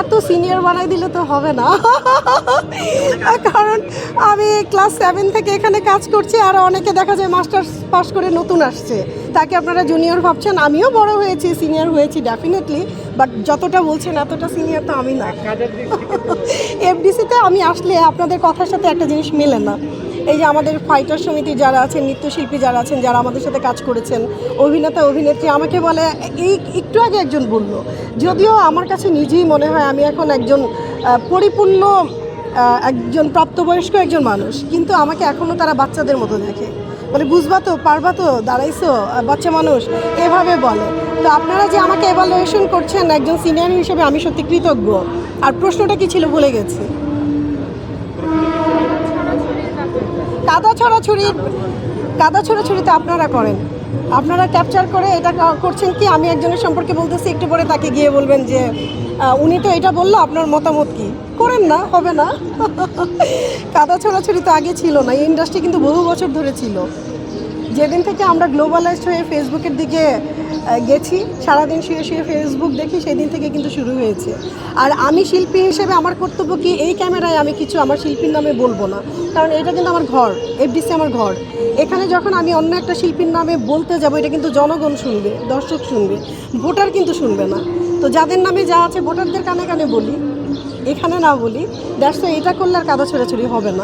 এত সিনিয়র বানাই দিলে তো হবে না। কারণ আমি ক্লাস সেভেন থেকে এখানে কাজ করছি আর অনেকে দেখা যায় মাস্টার্স পাস করে নতুন আসছে। তাকে আপনারা জুনিয়র ভাবছেন আমিও বড় হয়েছি সিনিয়র হয়েছি ডেফিনেটলি বাট যতটা বলছেন এতটা সিনিয়র তো আমি না। এফডিসিতে আমি আসলে আপনাদের কথার সাথে একটা জিনিস মেলে না। এই যে আমাদের ফাইটার সমিতি যারা আছেন, নৃত্যশিল্পী যারা আছেন, যারা আমাদের সাথে কাজ করেছেন, অভিনেতা, অভিনেত্রী, আমাকে বলে, এই একটু আগে একজন বলল, যদিও আমার কাছে নিজেই মনে হয় আমি এখন একজন পরিপূর্ণ একজন প্রাপ্তবয়স্ক একজন মানুষ, কিন্তু আমাকে এখনও তারা বাচ্চাদের মতো দেখে। মানে বুঝবা তো, পারবা তো, দাঁড়াইছো বাচ্চা মানুষ এভাবে বলে। তো আপনারা যে আমাকে এভালুয়েশন করছেন একজন সিনিয়র হিসেবে আমি সত্যি কৃতজ্ঞ। আর প্রশ্নটা কি ছিল ভুলে গেছি। কাদা ছড়াছড়ি কাদা ছড়াছড়িতে আপনারা করেন। আপনারা ক্যাপচার করে এটা করছেন কি? আমি একজনের সম্পর্কে বলতেছি, একটু পরে তাকে গিয়ে বলবেন যে উনি তো এটা বলল, আপনার মতামত কি? করেন না, হবে না। কাদা ছড়াছড়ি তো আগে ছিল না, এই ইন্ডাস্ট্রি কিন্তু বহু বছর ধরে ছিল। যেদিন থেকে আমরা গ্লোবালাইজড হয়ে ফেসবুকের দিকে গেছি, সারাদিন শুয়ে শুয়ে ফেসবুক দেখি সেই দিন থেকে কিন্তু শুরু হয়েছে। আর আমি শিল্পী হিসেবে আমার কর্তব্য কি? এই ক্যামেরায় আমি কিছু আমার শিল্পীর নামে বলব না। কারণ এটা কিন্তু আমার ঘর এফডিসি আমার ঘর। এখানে যখন আমি অন্য একটা শিল্পীর নামে বলতে যাব, এটা কিন্তু জনগণ শুনবে, দর্শক শুনবে, ভোটার কিন্তু শুনবে না। তো যাদের নামে যা আছে, ভোটারদের কানে কানে বলি, এখানে না বলি দ্যাটস এটা করলে আর কাদা ছোড়াছড়ি হবে না।